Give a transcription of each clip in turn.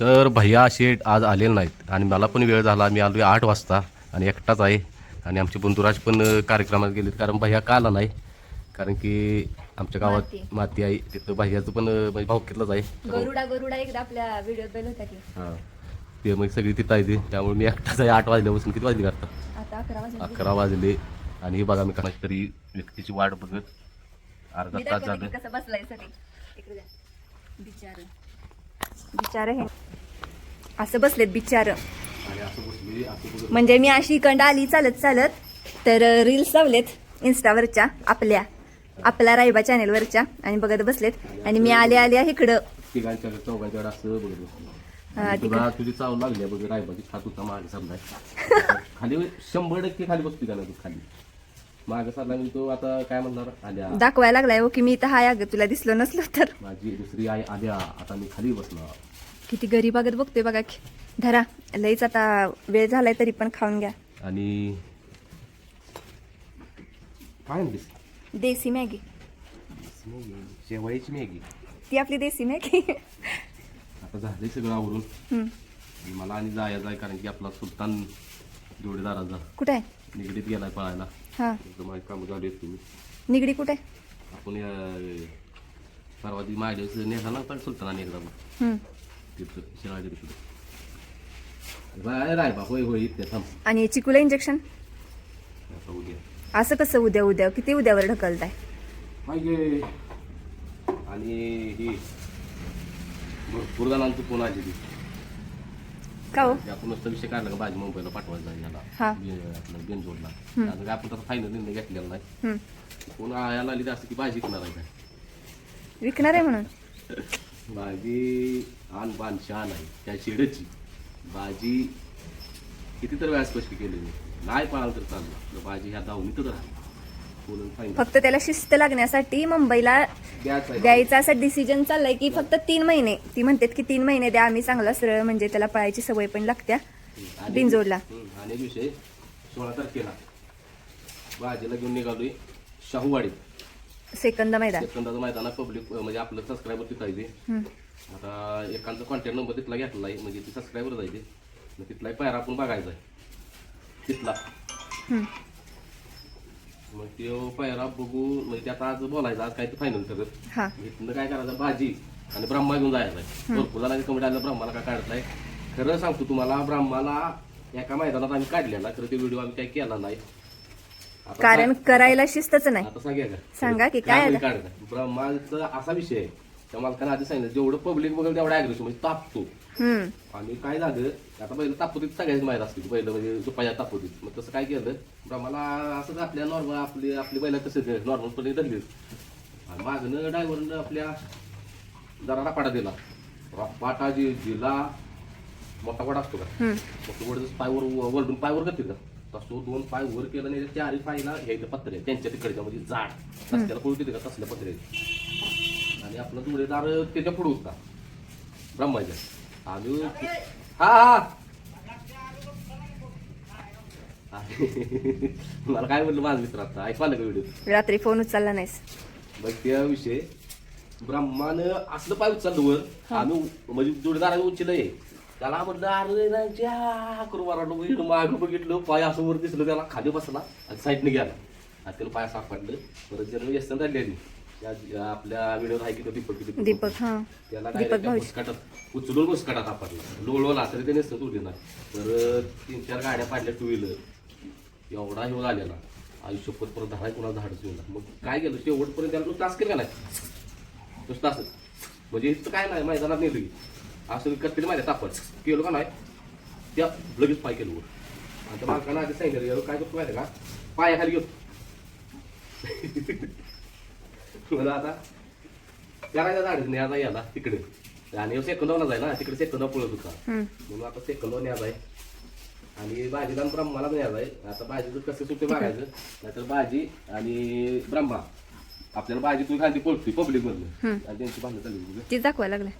तर भैया शेठ आज आलेले नाहीत आणि मला पण वेळ झाला. मी आलो आठ वाजता आणि एकटाच आहे. आणि आमचे बंधुराज पण कार्यक्रमात गेलेत. कारण भैया का आला नाही? कारण की आमच्या गावात माती. आहे. तिथं भैयाचं पण म्हणजे भाऊकीतलंच आहे. गरुडा गरुडा एकदा आपल्या व्हिडिओत की हां. ते मग सगळी तिथं आहे ते. त्यामुळे मी एकटाच आहे. आठ वाजल्यापासून किती वाजले करता आता अकरा वाजले. आणि हे बघा मी कोणाची तरी व्यक्तीची वाट बघत. अर्धा तास झालं. बिचार हे. असं बसलेत बिचार. म्हणजे मी अशी इकडं आली चालत चालत तर रील्स लावलेत इन्स्टावरच्या आपल्या आपला रायबा चॅनेलवरच्या आणि बघत बसलेत. आणि मी आले आले इकडं. हा, तुझी चाव लागली आहे बघ रायबाची. हात होता मागे समजाय. खाली शंभर टक्के खाली बसतो का खाली? मागे सरला मी तो आता काय म्हणणार? आल्या. दाखवायला लागलाय हो की मी इथं हाय अगं तुला दिसलो नसलो तर. माझी दुसरी आई आल्या. आता मी खाली बसणार. किती गरीब बघत बघतोय बघा की. धरा लईच आता वेळ झालाय तरी पण खाऊन घ्या. आणि काय म्हणलीस देसी मॅगी. शेवयाची मॅगी? ती आपली देसी मॅगी. आता झाले सगळं आवरून. हम्म. आणि मला आणि जायचं आहे कारण की आपला सुलतान जोडीदाराचा कुठं आहे? निगडीत गेलाय पळायला. हा. एकदम माझी कामं झाली आहेत तुम्ही. निगडी कुठे? आहे आपण या- परवा ती नव्हता का सुलतानाने एकदा मग हम्म. तिथं शिराजी तिकडे. राय बा होय होय इथे थांब. आणि चिकूला इंजेक्शन आता उद्या. असं कसं उद्या उद्या? किती उद्यावर ढकलताय? मागे. आणि ही भरपूर जणांचं फोन आली ती का हो? आपण नुसतं विषय काढला का भाजी मुंबईला पाठवायचा याला. हा. बे- आपलं बेंजोडला अजून आपण तसं फायनल निर्णय घेतलेला नाही. हम्म. कोण आयाला आली असं की भाजी विकणार आहे काय? विकणार आहे म्हणून. भाजी आण बाण शान आहे. त्या शेडची. भाजी कितीतरी वेळा स्पष्ट केली मी नाही पाळाल तर चाललं. भाजी ह्या राहते बोलून फायनल फक्त त्याला शिस्त लागण्यासाठी मुंबईला द्यायचं असा डिसिजन चाललाय की फक्त तीन महिने. ती म्हणतात की तीन महिने द्या आम्ही चांगला सरळ म्हणजे त्याला पळायची सवय पण लागत्या आणि विषय सोळा तारखेला भाजीला घेऊन निघालोय शाहूवाडीत सेकंद मैदान. सेकंदाचं मैदानात पब्लिक म्हणजे आपलं सबस्क्रायबर तिथं. आता एकांचा कॉन्टॅक्ट नंबर तिथला घेतला आहे म्हणजे ते सबस्क्रायबर जायचे मग तिथला पायरा आपण बघायचा आहे. तिथला. मग तो पायरा बघू म्हणजे ते आता आज बोलायचं आज काय ते फायनल करत हा. इथनं काय करायचं? भाजी आणि ब्रह्मा घेऊन जायचं भरपूर जणांनी कमेंट आलं ब्रह्माला काय काढत नाही. खरं सांगतो तुम्हाला ब्रह्माला एका मैदानात आम्ही काढलेला खरं ते व्हिडिओ आम्ही काही केला नाही. आता कारण करायला शिस्तच नाही. आता सांगा का सांगा की काय काढता ब्रह्माचा असा विषय आहे त्या मालकाने आधी सांगितलं जेवढं पब्लिक बघेल तेवढा ऍग्रेसिव्ह म्हणजे तापतो. आणि काय झालं आता पहिलं तापोतीत सगळ्याच माहीत असते पहिलं म्हणजे दुपाच्या तापोतीत. मग तसं काय केलं ब्रह्माला असंच आपल्या नॉर्मल आपली आपली पहिला कसं नॉर्मलपणे धरली. आणि मागणं ड्रायव्हरनं आपल्या जरा रपाटा दिला. रपाटा जी दिला मोठा गोडा असतो का? तो वरच पायवर वरडून पायवर करते का? तसं दोन पाय वर केलं नाही चारही पायला घ्यायचं पत्र आहे त्यांच्या तिकडच्या म्हणजे जाड. रस्त्याला कोण तिथे का? तसल्या पत्रे. आणि आपला जोडीदार त्याच्या पुढे होता ब्रह्माच्या. हा हा. मला काय म्हटलं माझं मित्र आता? ऐकवालं का व्हिडिओ रात्री फोन उचलला नाहीस. मग त्या विषय. ब्रह्मानं असलं पाय उचललं वर. आम्ही म्हणजे जोडीदाराने आहे त्याला म्हटलं अरे राजा करू मला माग बघितलं. पाय असं वर दिसलं त्याला. खाली बसला आणि साईडने गेला. आणि त्याला पाय सापडलं परत जन्म व्यसन राहिली आपल्या व्हिडिओ आहे की तो दीपक दीपक. दीपक हा. त्याला दीपक काय उचलून घुसकाटात आपरला लोळवला तरी ते नसतं तुझी ना. तर तीन चार गाड्या पाडल्या टू व्हीलर एवढा ह्यो झालेला आयुष्यपत परत धाडा कुणाला धाडच येऊन मग काय केलं? शेवटपर्यंत त्याला नुसतं तास केलं नाही? नुसतं असं. म्हणजे इथं काय नाही मैदानात नेलं. की असं करतील माहिती तापड केलं का नाही? त्या लगेच पाय केलं वर. त्या मालकानं आधी सांगितलं "यार, काय करतो माहिती का? पायाखाली घेतो मला आता. करायचा झाडच नाही आता याला तिकडे. आणि सेकंदावला जाय ना तिकडे सेकंदा पळत होता. म्हणून आता सेकंदावर न्यायचा आहे. आणि भाजीला आणि ब्रह्माला न्यायचा आहे. आता भाजीचं कसं सुट्टे बघायचं. नाहीतर भाजी आणि ब्रह्मा. आपल्याला भाजी तू खाली पळतोय पब्लिक मधलं आणि त्यांची भांडण चालली. ती दाखवायला लागलाय.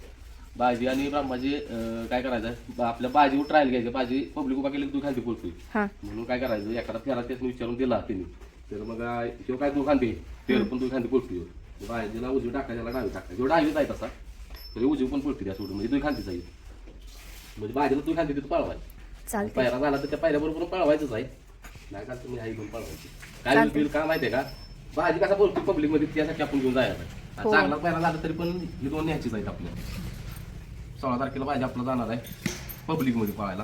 भाजी आणि ब्रह्माची अं, काय करायचं? आपल्या भाजीवर ट्रायल घ्यायचं. भाजी पब्लिक उभा केली की तू खाली पळतोय. हा. म्हणून काय करायचं? एखादा फेरा त्याच विचारून दिला त्यांनी. तर मग तो काय तू खांदे तेल पण तू खांदे पळतोय. भाजीला उजवी टाकायला डावी टाकायची डावीच आहे तसा तरी उजवी पण पळते त्या सोडून म्हणजे तू खांदीच आहे. म्हणजे भाजीला तू खांदी तिथं पळवायचं. चालते पायरा झाला तर त्या पायऱ्याबरोबर पळवायचंच आहे. नाही का तुम्ही आई घेऊन पळवायची. काय चालतंय. बिल का माहितीये का? भाजी कसा बोलतो पब्लिकमध्ये त्यासाठी आपण घेऊन जायचं. हो. चांगला पायरा झाला तरी पण ही दोन न्यायचीच आहेत आपल्याला सोळा तारखेला भाजी आपलं जाणार आहे. पब्लिकमध्ये पळायला.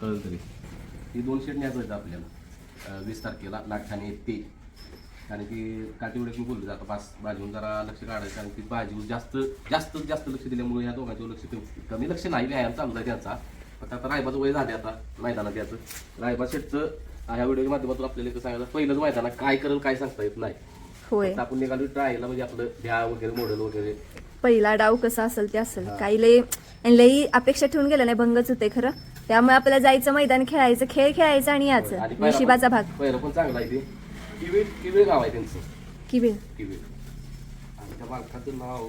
कळलं तरी. ही दोन शेट न्यायचं आहेत आपल्याला. वीस तारखेला लाखाने ते. कारण की काठीवडेच मी बोललो जातं पाच भाजीहून जरा लक्ष काढायचं कारण की भाजीवर जास्त जास्त जास्त लक्ष दिल्यामुळे ह्या दोघांच्यावर लक्ष कमी- कमी लक्ष नाही व्यायाम चालू आहे त्यांचा. फक्त आता रायबाचं वय झाले आता मैदानात याचं. रायबा शेटचं ह्या व्हिडिओच्या माध्यमातून आपल्याला एक सांगायचं पहिलंच मैदान काय करेल काय सांगता येत नाही. आपण निघालो ट्रायला म्हणजे आपलं भ्या वगैरे मॉडेल वगैरे. पहिला डाव कसा असेल ते असेल. काही लई आणि लई अपेक्षा ठेवून गेलं नाही भंगच होते खरं. त्यामुळे आपल्याला जायचं मैदान खेळायचं खेळ खेळायचं आणि याचं. नशिबाचा भाग. पहिलं पण चांगला आहे ते. किवे किवे गाव आहे त्यांचं. कि बिल किवे. आणि त्या मालकाचं नाव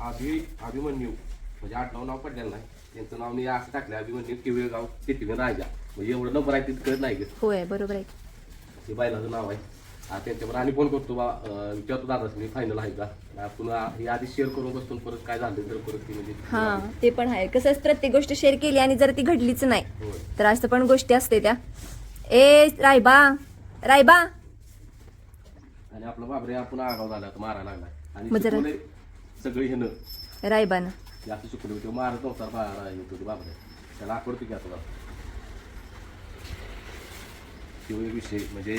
अभि अभिमन्यू. म्हणजे आडनाव नाव पडलेलं नाही. त्यांचं नाव मी असं टाकलं अभिमन्यू किवे गाव तिथे राजा म्हणजे एवढं नंबर आहे तिथं कळत नाही ग. होय बरोबर आहे. हे बायलाचं नाव आहे. आता त्यांच्यावर आणि फोन करतो बा अं, विचारतो दादाच मी फायनल आहे का? आपण हे आधी शेअर करून बसतो परत काय झालं तर परत ती म्हणजे हा ते पण आहे. कसं प्रत्येक गोष्ट शेअर केली आणि जर ती घडलीच नाही होय. तर असं पण गोष्टी असते त्या. ए रायबा रायबा. आणि आपला बाबरे आपण आगाव झाला आता मारायला लागलाय. आणि मग जरा- शिकवलंय सगळी हेनं रायबानं. जास्त शिकवले होते मारत नव्हता बारा येतो बाबरे त्याला आकडतो की आता तो एक विषय म्हणजे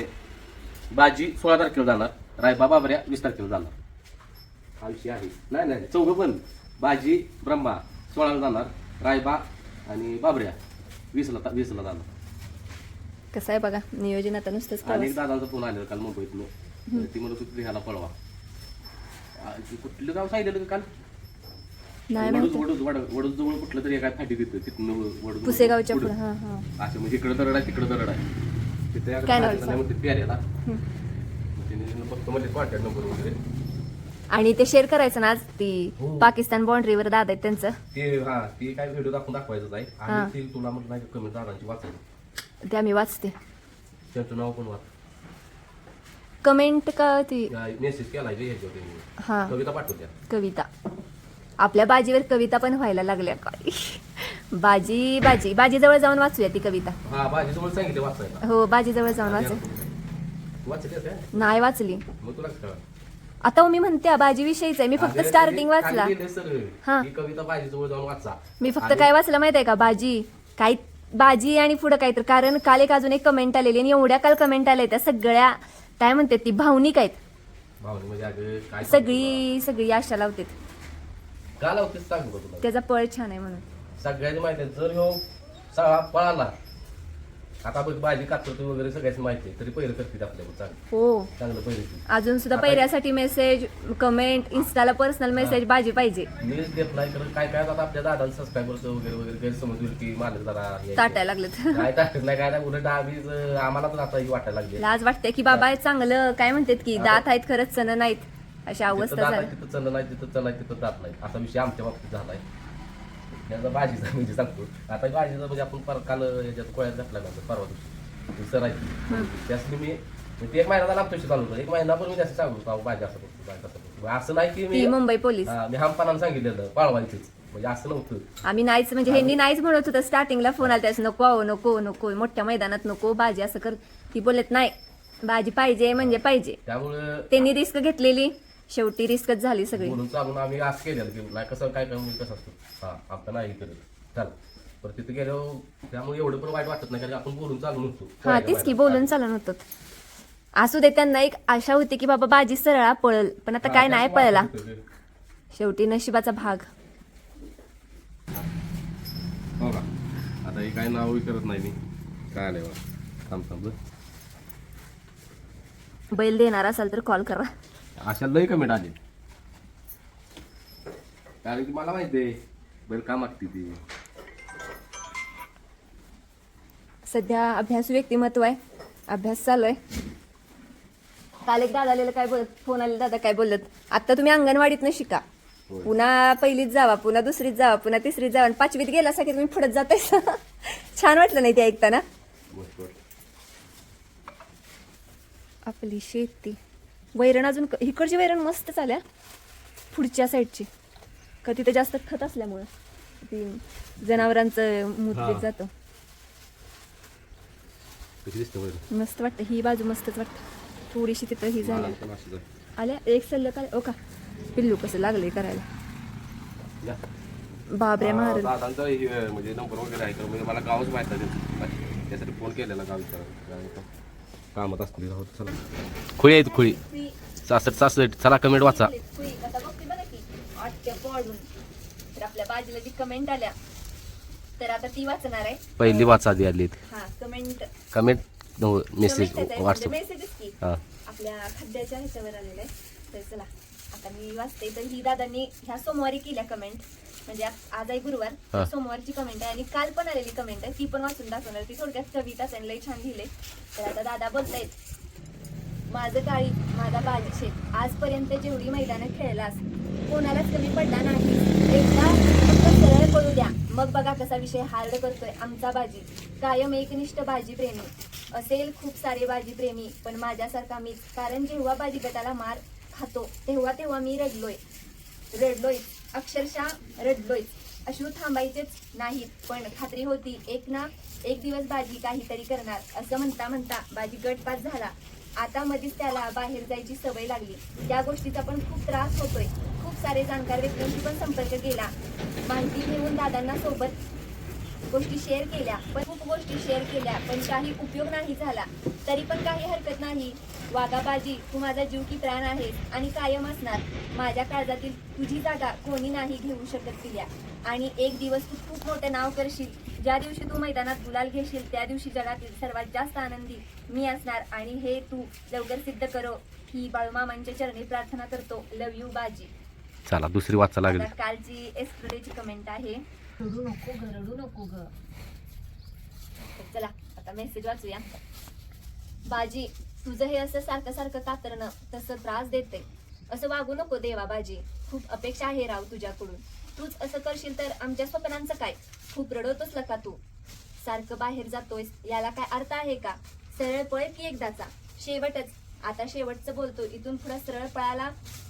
बाजी सोळा तारखेला जाणार. रायबा बाबऱ्या वीस तारखेला जाणार. विषय आहे. नाही नाही चौघं पण. बाजी ब्रह्मा सोळाला जाणार. रायबा आणि बाबऱ्या वीसला ता- वीसला जाणार. कसं आहे बघा नियोजन आता नुसतंच आणि एक प्रवास. दादांचा फोन आलेला काल मुंबईतनं. ती म्हणत होती ह्याला पळवा. आ, ती कुठलं गाव सांगितलं का काल? नाही वडूज माहिती. वडूज वड वडूज जवळ कुठलं तरी एका फाटी देतं तिथनं वडूज पुसेगावच्या पुढं. पुढं हा हा. असं म्हणजे इकडं दरड आहे तिकडं दरड आहे तिथे फक्त म्हणजे कॉन्टॅक्ट नंबर वगैरे. आणि ते शेअर करायचं ना आज ती हो. पाकिस्तान बाउंड्रीवर दादा आहेत त्यांचं. ते हा ते काय व्हिडिओ दाखवून दाखवायचं आहे. आणि ते तुला म्हटलं नाही कमी दादांची वाचायची ते आम्ही वाचते. त्यांचं नाव पण वाच. कमेंट का ती? मेसेज केला. हा. कविता पाठवत्या कविता. आपल्या बाजीवर कविता पण व्हायला लागल्या काय? बाजी बाजी. बाजीजवळ जाऊन वाचूया ती कविता. हा सांगितलं वाचायला. हो बाजीजवळ जाऊन वाचू काय नाही वाचली. मग तुला कळलं. आता मी म्हणते बाजी विषयीच आहे. मी फक्त स्टार्टिंग वाचला. हा. ही कविता भाजीजवळ जाऊन वाचा. मी फक्त आणि- काय वाचलं माहीत आहे का बाजी? काय बाजी आणि पुढं काय तर. कारण काल एक अजून एक कमेंट आलेली आणि एवढ्या काल कमेंट आल्या त्या सगळ्या काय म्हणतात ती भावनिक आहेत. भावनी म्हणजे अगं काय सगळी सगळी आशा लावतात. का लावतेस सांगू का तुला. त्याचा पळ छान आहे म्हणून. सगळ्यांनी माहिती आहे जर ह्यो सगळा पळाला आता बघ भाजी कातरतो वगैरे सगळ्याच माहिती आहे तरी पहिलं करते आपल्याला चांगलं. हो. चांगलं पहिलं अजून सुद्धा पहिऱ्यासाठी मेसेज कमेंट इन्स्टाला पर्सनल मेसेज बाजी पाहिजे. न्यूज देत नाही कारण काय काय आता आपल्या दादा सबस्क्रायबरचं वगैरे वगैरे गैरसमज होईल की मालक जरा हे आहे. ताटायला लागलं काय टाकत नाही काय नाही उलट आम्हीच आम्हाला तर आता ही वाटायला लागली. लाज वाटते की बाबा चांगलं काय म्हणतात की दात आहेत खरंच सण नाहीत. अशा अवस्था आहे तिथं चल नाही तिथं चल तिथं जात नाही असा विषय आमच्या बाबतीत झालाय. याचा भाजीचा म्हणजे सांगतो. आता भाजीचा म्हणजे आपण पर काल याच्यात कोळ्यात घातला ना परवा दिवशी? सर आहे त्यासाठी मी ते एक महिना झाला आमच्याशी चालू होतं. एक महिना पण मी त्याचं सांगू होतो. भाजी असं करतो भाजी असं करतो. असं नाही की मी मुंबई पोलीस. मी हमपणानं सांगितलेलं पाळवायचीच. म्हणजे असं नव्हतं. आम्ही नाहीच म्हणजे ह्यांनी नाहीच म्हणत होतं. स्टार्टिंगला फोन आला त्याच नको अहो, नको नको मोठ्या मैदानात नको भाजी असं कर. ती बोलत नाही भाजी पाहिजे म्हणजे पाहिजे. त्यामुळं त्यांनी रिस्क घेतलेली. शेवटी रिस्कच झाली सगळी. चालून आम्ही असं केलेलं की नाही कसं काय काय कसं असतं. हा आपण नाही करत चाल. पर तिथे गेल्यावर त्यामुळे एवढं पण वाईट वाटत नाही कारण आपण बोलून चालून होतो हा तेच की बोलून चालत होतं असू दे त्यांना एक आशा होती की बाबा बाजी सरळा पळल पण आता काय नाही पळला. शेवटी नशिबाचा भाग. हो का? आता हे काय नाव करत नाही मी. काय बा थांब थांब बैल देणार असाल तर कॉल करा. अशा लय कमेंट आले कारण की मला माहिती आहे बैल का मागते ती? सध्या अभ्यास व्यक्तिमत्व आहे. अभ्यास चालू आहे. काल एक दादा आलेलं काय बोलत फोन आलेला दादा काय बोलत? आता तुम्ही अंगणवाडीतनं शिका. होय. पुन्हा पहिलीत जावा पुन्हा दुसरीत जावा पुन्हा तिसरीत जावा आणि पाचवीत गेला की तुम्ही पुढत जाताय. छान वाटलं नाही ते ऐकताना? आपली शेती. वैरण अजून इकडची वैरण मस्त चाल्या. पुढच्या साईडची का तिथे जास्त खत असल्यामुळं. ती जनावरांचं मूत हा. बीत जातं? मस्त वाटतं. ही बाजू मस्तच वाटतं. थोडीशी तिथं ही झाली. आल्या. एक सल्लक आल्या ओ का? पिल्लू कसं लागलंय करायला? हा, महाराज हे, म्हणजे नंबर वगैरे आहे का? म्हणजे मला गावच माहीत. त्यासाठी फोन केलेला गाव. कामात असतील चला. खुळी आहेत खुळी. सासष्ट सासष्ट चला कमेंट वाचा. तर आपल्या बाजूला जी कमेंट आल्या तर आता ती वाचणार आहे पहिली वाचा आधी आली हा कमेंट कमेंट मेसेज व्हॉट्सअप की हा. आपल्या खाद्याच्या ह्याच्यावर आलेलं आहे. तर चला आता मी वाचते. तर ही दादांनी ह्या सोमवारी केल्या कमेंट म्हणजे आज आज आहे गुरुवार. हा. सोमवारची कमेंट आहे आणि काल पण आलेली कमेंट आहे. ती पण वाचून दाखवणार. ती थोडक्यात कविता आणि लई छान लिहिले तर आता दादा बोलतायत माझं काळी माझा बाजी शेत आजपर्यंत जेवढी मैदानं खेळलास कोणालाच कमी पडला नाही. एकदा फक्त सरळ पडू द्या. मग बघा कसा विषय हार्ड करतोय आमचा बाजी. कायम एकनिष्ठ बाजी प्रेमी असेल खूप सारे बाजी प्रेमी पण माझ्यासारखा मीच. कारण जेव्हा बाजी गटाला मार खातो तेव्हा तेव्हा मी रडलोय. रडलोय अक्षरशः रडलोय. अश्रू थांबायचेच नाहीत पण खात्री होती एक ना एक दिवस बाजी काहीतरी करणार असं म्हणता म्हणता बाजी गटपात झाला. आता मध्येच त्याला बाहेर जायची सवय लागली. त्या गोष्टीचा पण खूप त्रास होतोय. खूप सारे जाणकार व्यक्तींशी पण संपर्क केला. माहिती घेऊन दादांना सोबत गोष्टी शेअर केल्या पण खूप गोष्टी शेअर केल्या पण काही उपयोग नाही झाला. तरी पण काही हरकत नाही. वाघाबाजी तू माझा जीव की प्राण आहे आणि कायम असणार. माझ्या काळजातील तुझी जागा कोणी नाही घेऊ शकत तिल्या आणि एक दिवस तू खूप मोठं नाव करशील. ज्या दिवशी तू मैदानात गुलाल घेशील त्या दिवशी जगातील सर्वात जास्त आनंदी मी असणार. आणि हे तू लवकर सिद्ध करो. ही बाळूमामांच्या चरणी प्रार्थना करतो. Love you Baji. चला दुसरी वाचा लागली. कालची एस्टरडेची कमेंट आहे. रडू नको ग रडू नको ग. तर चला आता मेसेज वाचूया. बाजी तुझं हे असं सारखं सारखं कातरणं तसं त्रास देते असं वागू नको देवा बाजी. खूप अपेक्षा आहे राव तुझ्याकडून. तूच असं करशील तर आमच्या स्वप्नांचं काय? खूप रडवतोस का तू. सारखं बाहेर जातोयस याला काय अर्थ आहे का? सरळ पळ की एकदाचा. शेवटच. आता शेवटचं बोलतो. इथून पुढे सरळ पळाला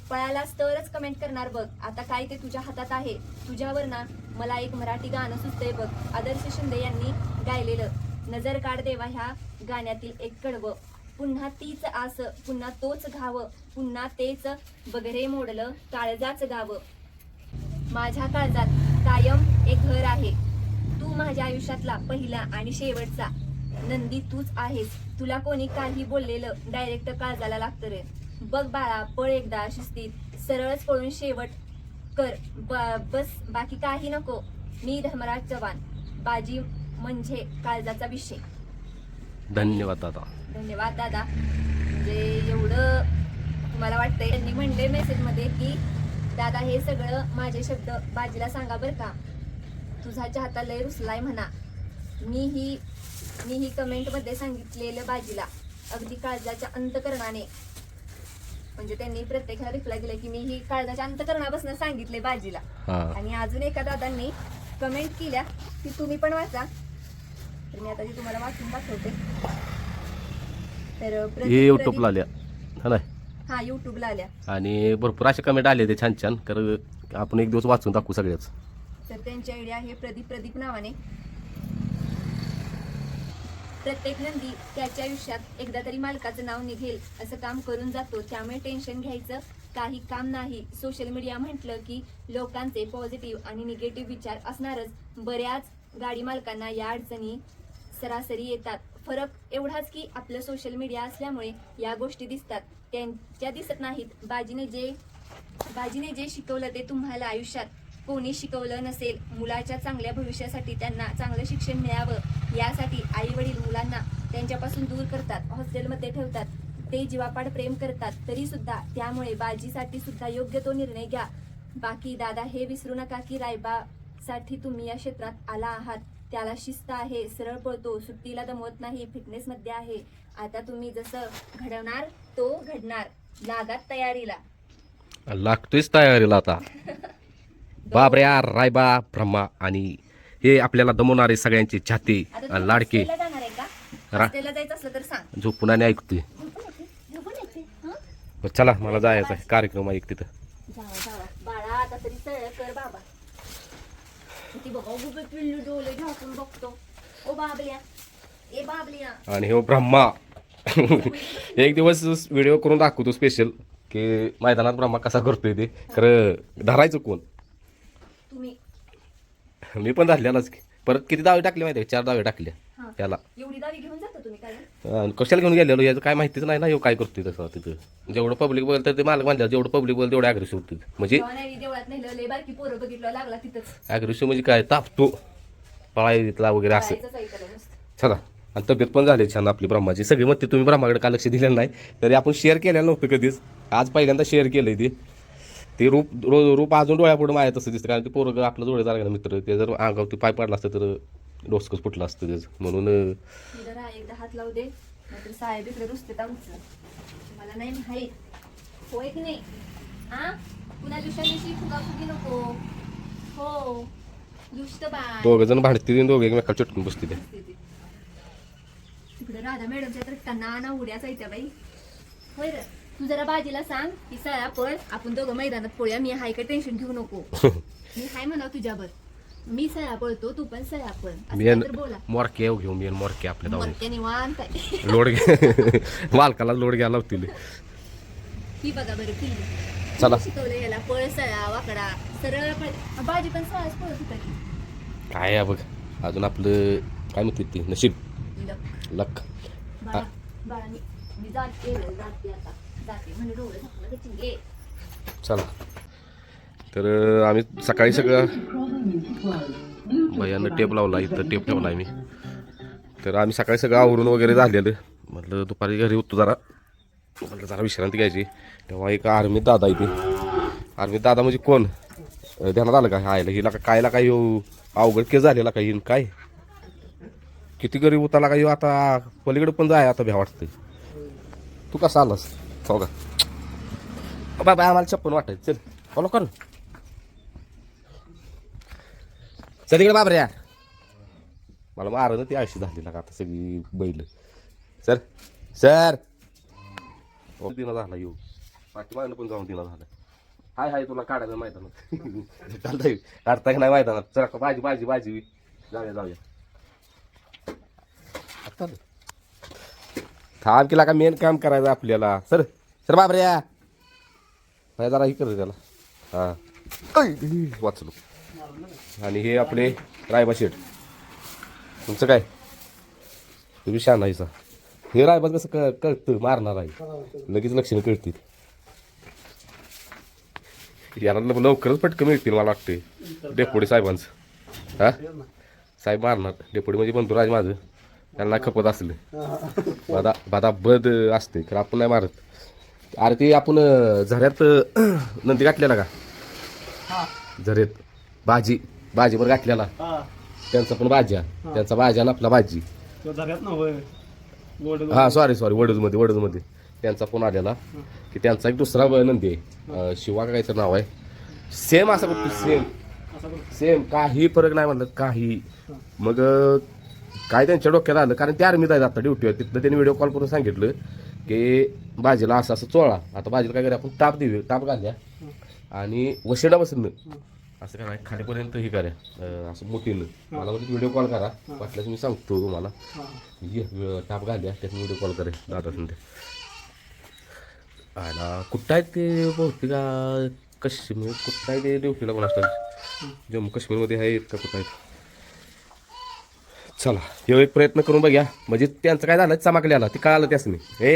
पळालास तरच कमेंट करणार बघ. आता काय ते तुझ्या हातात आहे. तुझ्यावर ना मला एक मराठी गाणं सुचतंय बघ. आदर्श शिंदे यांनी गायलेलं. नजर काढ देवा ह्या गाण्यातील एक कडवं. पुन्हा तीच आस पुन्हा तोच घाव. पुन्हा तेच बगरे मोडलं काळजाच गावं. माझ्या काळजात कायम एक घर आहे. तू माझ्या आयुष्यातला पहिला आणि शेवटचा. नंदी तूच आहेस. तुला कोणी काही बोललेलं डायरेक्ट काळजाला लागतं रे. बघ बाळा पळ एकदा शिस्तीत. सरळच पळून शेवट कर. ब- बस बाकी काही नको. मी धर्मराज चव्हाण. बाजी म्हणजे काळजाचा विषय. धन्यवाद दादा. धन्यवाद दादा. म्हणजे एवढं तुम्हाला वाटतंय. त्यांनी म्हणले मेसेजमध्ये की दादा हे सगळं माझे शब्द बाजीला सांगा बरं का. तुझा चाहता लय रुसलाय म्हणा. मी ही मी ही कमेंटमध्ये सांगितलेलं बाजीला. अगदी काळजाच्या अंतकरणाने. म्हणजे त्यांनी प्रत्येकाला रिप्लाय दिला की मी ही काळजाच्या अंतकरणापासून सांगितले बाजीला. हा. आणि अजून एका दादांनी कमेंट केल्या की तुम्ही पण वाचा. तर मी आता ती तुम्हाला वाचून दाखवते. तर हे प्रदीप- युट्यूबला आल्या. हा नाही हा युट्यूबला आल्या. आणि भरपूर असे कमेंट आले ते छान छान. कारण आपण एक दिवस वाचून टाकू सगळ्याच. तर त्यांची आयडिया आहे प्रदीप प्रदीप नावाने. प्रत्येक नंदी त्याच्या आयुष्यात एकदा तरी मालकाचं नाव निघेल असं काम करून जातो. त्यामुळे टेन्शन घ्यायचं काही काम नाही. सोशल मीडिया म्हटलं की लोकांचे पॉझिटिव्ह आणि निगेटिव्ह विचार असणारच. बऱ्याच गाडी मालकांना या अडचणी सरासरी येतात. फरक एवढाच की आपलं सोशल मीडिया असल्यामुळे या गोष्टी दिसतात. त्यांच्या दिसत नाहीत. बाजीने जे बाजीने जे शिकवलं ते तुम्हाला आयुष्यात कोणी शिकवलं नसेल मुलाच्या चांगल्या भविष्यासाठी त्यांना चांगलं शिक्षण मिळावं यासाठी आई वडील मुलांना त्यांच्यापासून दूर करतात हॉस्टेलमध्ये ठेवतात. ते जीवापाड प्रेम करतात तरी सुद्धा त्यामुळे बाजीसाठी सुद्धा योग्य तो निर्णय घ्या. बाकी दादा हे विसरू नका की रायबासाठी तुम्ही या क्षेत्रात आला आहात. त्याला शिस्त आहे सरळ पळतो सुट्टीला दमवत नाही फिटनेस मध्ये आहे. आता तुम्ही जसं घडवणार तो घडणार. लागात तयारीला. लागतोयच तयारीला आता. बाबऱ्या रायबा ब्रह्मा आणि हे आपल्याला दमवणारे सगळ्यांचे छाते लाडके. झोपून आणि ऐकतोय. चला मला जायचं आहे. कार्यक्रम एक तिथं. आणि हो ब्रह्मा. एक दिवस व्हिडिओ करून दाखवतो स्पेशल की मैदानात ब्रह्मा कसा करतोय ते. खरं धरायचं कोण? तुम्ही. मी पण धरलेलाच की. परत किती दावे टाकले माहिती आहे? चार दावे टाकले. हा. त्याला एवढी दावी घेऊन जाता तुम्ही काय? कशाला घेऊन गेलेलो? याचं काय माहितीच नाही ना ह्यो काय करतोय तसं तिथं. जेवढं पब्लिक बोल तर ते मालक म्हणलं जेवढं पब्लिक बोल तेवढं अग्रेसिव्ह होतं म्हणजे जेव्हा नाही देवळात नेलं लय बारकी पोरं बघितलं लागला तिथंच. अग्रेसिव्ह म्हणजे काय? तापतो. पळाय तिथला वगैरे असं. जायचंच ऐकायला नुसतं चला. आणि तब्येत पण झाली छान आपली ब्रह्माची. सगळी मग तुम्ही ब्रह्माकडे का लक्ष दिलेलं नाही? तरी आपण शेअर केलेलं नव्हतं कधीच. आज पहिल्यांदा शेअर केलंय ते. ते रूप रो- रूप अजून डोळ्यापुढे माया तसं दिसतं. कारण ते पोरग आपलं डोळे झाला मित्र? ते जर अंगावर ते पाय पडला असतं तर डोसकच फुटलं असतं त्याचं. म्हणून एकदा हात लावू दे. नाहीतर साहेब इकडे रुसते आमचं. मला नाही माहीत. होय की नाही? हा पुन्हा दुसऱ्या दिवशी फुगाफुगी नको. हो. दुष्ट बाय दोघं जण भांडतील दोघं एकमेकाला चटकून बसतील. तिकडे राधा मॅडमच्या तर टना उड्या येत्या बाई. होय रे. तू जरा बाजीला सांग की सळा पळ आपण दोघं मैदानात पळूया. मी हाय काय टेन्शन घेऊ नको. मी हाय म्हणा तुझ्यावर. मी सळा पळतो तू पण सळा पळ. असं मी काहीतरी बोला. मोरके येऊ घेऊन मी मोरके आपल्या धावून मग निवांत आहे. लोड घे मालकाला लोड घ्यायला लावतील. ही बघा बरं किल्ली चला. शिकवलं याला पळ सळा वाकडा. सरळ पळ. बाजी पण सळाच पळत होता काय आहे बघ. अजून आपलं काय म्हणते ते? नशीब. लक. लक. बाळा बाळा मी मी जाते जाते आता. चला. तर आम्ही सकाळी सगळं भैयानं टेप लावला इथं टेप ठेवला मी. तर आम्ही सकाळी सगळं आवरून वगैरे झालेलं. म्हटलं दुपारी घरी होतो जरा. म्हटलं जरा विश्रांती घ्यायची. तेव्हा एक आर्मीत दादा इथे. आर्मीत दादा म्हणजे कोण? ध्यानात आलं का? आयला हिला का कायला काही अवघड केस झालेला काही? येईन काय? किती गरीब होताला काही? आता पलीकडे पण जाय आता भ्या वाटतं तू कसा आलास? हो का बाबा आम्हाला छप्पन वाटायचं. चल फॉलो कर. चल इकडे यार मला मारलं ती आळशी झाली का आता सगळी बैल. सर सर हो दिना झाला येऊ. पाठीमागनं पण जाऊन दिना झालं. हाय हाय तुला काढायला मैदानात. चालतंय. काढता की नाही मैदानात? चला का भाजी भाजी भाजी जाऊया जाऊया. आता थांब केला का मेन काम करायचं आपल्याला. सर सर बाबऱ्या काय जरा हे कर त्याला. हां. वाचलो. आणि हे आपले रायबा शेठ. तुमचं काय? तुम्ही शान आहे सा. हे रायबा कसं क कळतं मारणार आहे. लगेच लक्षणं कळतील. याला लवकरच पटकन मिळतील मला वाटते डेपोडी साहेबांचं. हा? साहेब मारणार. डेपोडी म्हणजे बंधुराज माझं. त्यांना खपत असलं. बादा बादा बद असते तर आपण नाही मारत. अरे ते आपण झऱ्यात नंदी घातलेला का? झऱ्यात भाजी भाजीवर घातलेला. हा. त्यांचा पण भाज्या. त्यांचा भाज्या आणि आपला भाजी. ना हा सॉरी सॉरी वडूजमध्ये वडूजमध्ये त्यांचा फोन आलेला. की त्यांचा एक दुसरा नंदी आहे. शिवा का काहीचं नाव आहे. सेम असं बघतो सेम. सेम काही फरक नाही म्हणलं काही. मग काय त्यांच्या डोक्यात आलं? कारण ते आर्मीत आहेत आता ड्युटीवर तिथलं त्यांनी व्हिडिओ कॉल करून सांगितलं. की भाजीला असं असं चोळा. आता भाजीला काय करा आपण? ताप देऊ ताप घालूया. आणि वशिडा बसून असं करा. खालीपर्यंत हे करा. असं मोठीनं. मला व्हिडिओ कॉल करा. वाटल्यास मी सांगतो तुम्हाला. ये ताप घालूया. त्यात व्हिडिओ कॉल करा दादा संध्या. आणि कुठं आहेत ते बहुतेक काश्मीर? कुठं आहे ते ड्युटीला कोण असतात जम्मू काश्मीरमध्ये आहेत का कुठं आहेत? चला. हे एक प्रयत्न करून बघ्या. म्हणजे त्यांचं काय झालं? चमाकल्याला ते कळालं त्यासनी? हे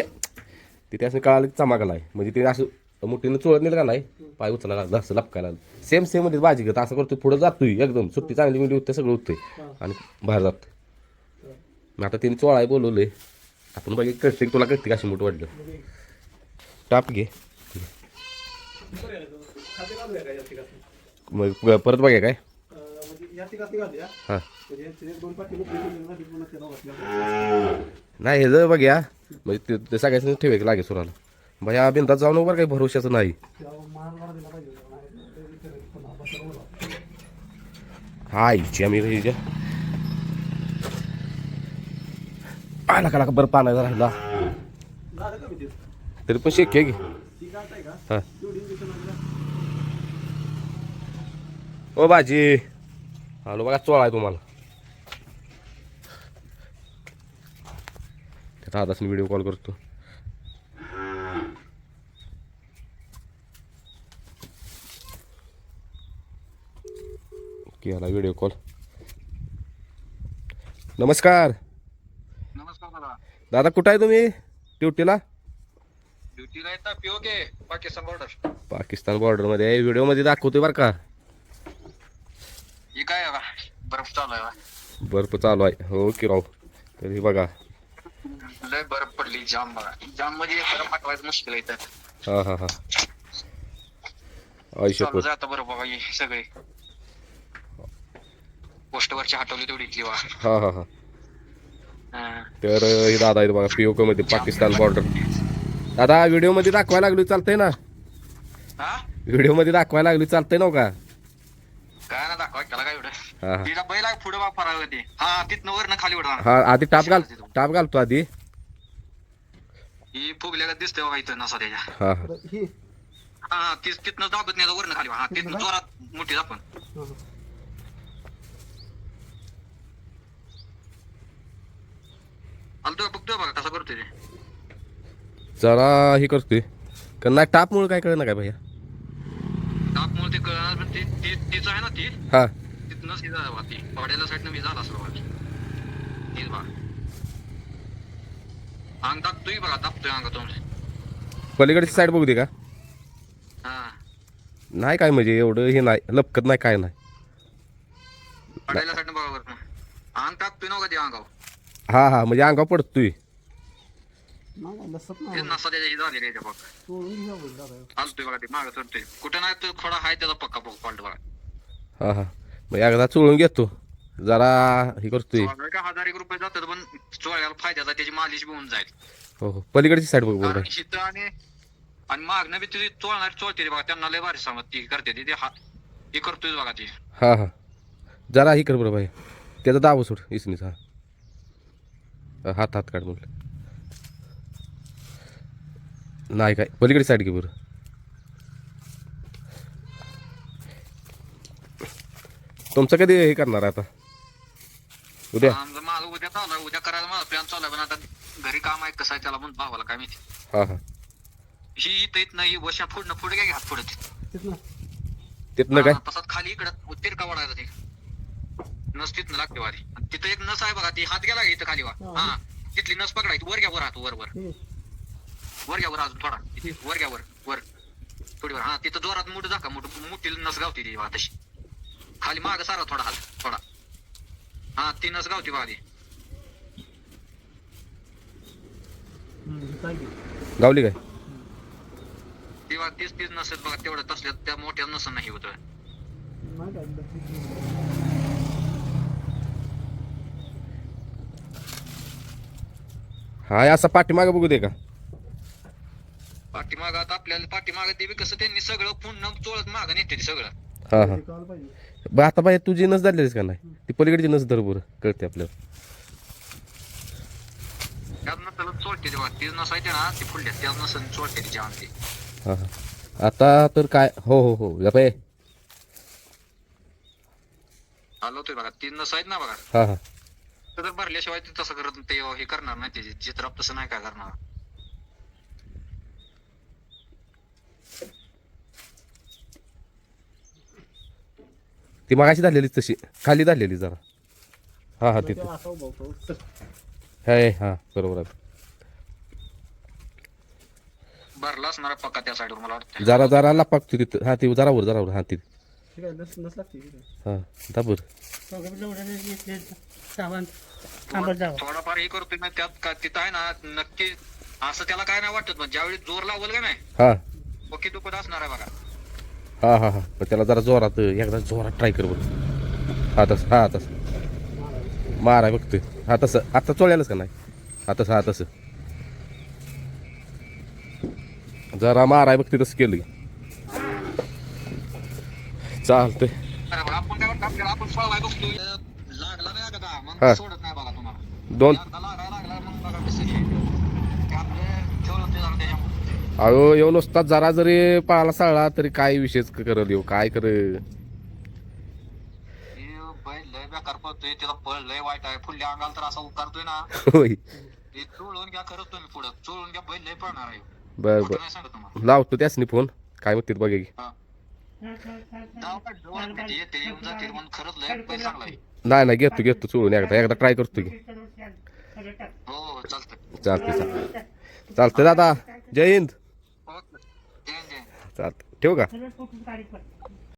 ते त्यासनी कळालं की चमाकला आहे म्हणजे ते असं मोठीनं चोळत नेलं का नाही पाय उचला लागला असं लपकायला लागलं. सेम सेममध्ये भाजी घेत असं करतो पुढं जातोय एकदम. सुट्टी चांगली मिळली होते सगळं होतंय. आणि बाहेर जातोय. मग आता तिने चोळाय बोलवलंय. आपण बघ कळते तुला कळते कशी मोठं वाटलं टाप घे? मग परत बघा काय? म्हणजे हां. म्हणजे वाटलं नाही हे जर बघ्या. म्हणजे ते- ते सगळ्याच ठेवायचं लागेल सुराला. या बिंदात जाऊन बरं काही भरोशाचं नाही. हाय मान मारा इच्छा मी हिच्या आला का बरं पाण्याचा राहिला तरी पण शक्य आहे की? हा. ओ बाजी. हॅलो बघा चोळा आहे तुम्हाला. त्या दादासनी व्हिडिओ कॉल करतो. केला व्हिडिओ कॉल नमस्कार. नमस्कार दादा. दादा कुठं आहे तुम्ही? ड्युटीला ड्युटीला पीओके पाकिस्तान बॉर्डर पाकिस्तान बॉर्डरमध्ये आहे. व्हिडिओमध्ये दाखवतोय बरं का? ही काय आहे बा? बर्फ चालू आहे बा. बर्फ चालू आहे. हो की राव. तरी बघा. लय बर्फ पडली जाम बघा. जाममध्ये बर्फ पाठवायचं मुश्किल आहे हा हा हा. चालू जातं बरं बघा हे सगळे. पोस्टवरची हटवली तेवढी इथली वा हा हा हा. हा. तर अं, हे दादा आहेत बघा पीओके मध्ये पाकिस्तान बॉर्डर दादा व्हिडिओमध्ये दाखवायला लागली चालतंय ना? हा? व्हिडिओमध्ये दाखवायला लागली चालतंय ना हो का? काय ना दाखवा त्याला काय एवढं? हा. तिला बैल पुढे बा फराळ होती हा तिथनं वरनं खाली हा आधी टाप घाल टाप घालतो आधी. ही फुगल्या दिसते बघा इथं नसा त्याच्या. हा. हा? ही हा हा तीच तिथनं दाबत नाही वरनं खाली हा तिथनं जोरात मोठी आलतो का बघतोय बघा कसा करतोय ते. जरा हे करतोय. कारण नाही टापमुळे काय कळलं ना काय भैया? तापमुळे ते कळणार पण ती ती तीच आहे ना ती. हा. तिथनंच ही झाला बा ती. पाड्याला साईडनं मी झाला असं बघा. तीच बघा. अंग दाबतोय बघा दाबतोय अंग तुमचे. पलीकडची साईड बघू दे का? हा. नाही काय म्हणजे एवढं हे नाही लपकत नाही काय नाही. पाड्याला बघा बरं अंग टाकतोय अंगाव हा हा म्हणजे अंगावर पडतोय. नाही. लसत ते नाही नसा त्याच्या ही झालेली आहे त्या बघ घ्या ते मागं चढतोय. कुठं नाही तो खोडा आहे त्याचा पक्का बघ पालट बघा. हा हा. मग एकदा चोळून घेतो. जरा हे करतोय. चोळायला का हजार एक रुपये जातात पण चोळ्याला फायद्याचा त्याची मालिश बी होऊन जाईल. हो हो. पलीकडची साईड बघ बरं. कारण शीत आणि आणि मागणं बी तुझी चोळणार चोळते रे बघा. त्यांना लय भारी सांगत ती करते ती ते हा हे करतोय बघा ती. हा हा. जरा ही कर बरं भाई. त्याचा दाबो सोड इसनीचा. हा हात हात काढ म्हटलं नाही काय पलीकडे साईड घे बरं. तुमचं कधी हे करणार आता? उद्या. आमचं माझं उद्या चालू आहे उद्या करायला माझा प्लॅन चालू आहे पण आता घरी काम आहे कसं आहे त्याला म्हणून भावाला काय माहिती. हा हा. ही इथं येत नाही वशा फुडणं पुढे काय हात पुढे तिथनं तिथनं काय? तसाच खाली इकडं तिरका वाढायचा ते? नस तिथनं लागते वारी. आणि तिथं एक नस आहे बघा ती हात गेला का इथं खाली वा? हा. हा तिथली नस पकडायची वर घ्या वर हात वर वर. वर घ्या वर अजून थोडा. इथे वर घ्या वर वर. थोडी वर हा तिथं जोरात मोठं दाखा मोठं मोठी नस गावती ती बघा तशी. खाली माग सारा थोडा हात थोडा. हा ती नस गावती की? गावली काय ती बघा तीच तीच नसेल बघा तेवढं तसल्या त्या मोठ्या नसन नाही होतं. हा असा पाठीमागं बघू दे का पाठीमाग आता आपल्याला पाठीमाग ते बी कसं त्यांनी सगळं पुन्हा चोळत माग नेते सगळं हा हा बरं आता बाई तुझी नस धरलेलीस का नाही? ती पलीकडची नस धर बरं कळते आपल्याला. त्यात नसलं चोळते ते बघा ती नसायचे ना ती त्यात तिच्या हा हा. आता तर काय? हो हो हो. बाई. आलो होतोय बघा. ती नसायत ना बघा. हा हा. तर भरल्याशिवाय ते तसं करत ते हे करणार नाही त्याचे चित्र तसं नाही काय करणार. ती मागाशी धरलेलीच तशी. खाली धरलेली जरा. हा हा तिथे. आहे हा बरोबर आहे. भरला असणार पक्का त्या साईडवर मला वाटतं जरा जरा लापाकतो तिथं. हा ती जरा वर जरा वर. हा तिथे. हा दाबर थोडाफार हे करतोय ना त्यात का तिथं आहे ना नक्की असं त्याला काय नाही वाटत पण ज्यावेळी जोर लावल का नाही हा. ओके दुखत असणार आहे बघा. हा हा हा. पण त्याला जरा जोरात एकदा जोरात ट्राय कर बरं. हा तसं हा तसं. माराय बघतोय. हा तसं. आता चोळ्यालाच का नाही? हा तसं हा तसं. जरा माराय बघते तसं केलं चालतंय. अरे दोन. अहो येऊ नुसता जरा जरी पाळाला साळला तरी काय विशेष करत येऊ? काय कर लय बेकार पळतोय त्याचा पळ लय वाईट आहे. अंगाला तर असा उकारतोय ना. होय. ते चोळून घ्या खरंच तुम्ही पुढं. चोळून घ्या बैल लय पळणार आहे. बर बर. नाही सांगत तुम्हाला. लावतो त्यासनी फोन. काय म्हणतात बघा की. जाऊ का डोळ्यात भीती येते येऊन जातील म्हणून खरंच लय बैल चांगला आहे नाही नाही घेतो घेतो चोळून एकदा एकदा ट्राय करतो की. हो हो चालतंय. चालते चालते चालते दादा. जय हिंद. चालतं. ठेवू का?